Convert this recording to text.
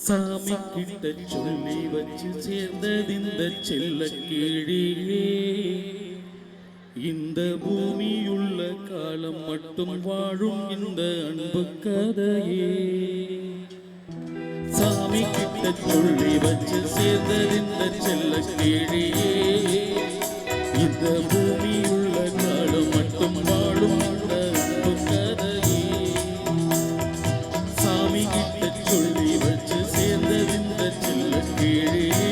சாமி கிட்ட சொல்லி வச்சு சேர்ந்தது இந்த செல்ல கீழே இந்த பூமியுள்ள காலம் மட்டும் வாழும் இந்த அன்பு கதையே. சாமி கிட்ட சொல்லி வச்சு சேர்ந்தது இந்த செல்ல கீழே இந்த பூமியுள்ள You.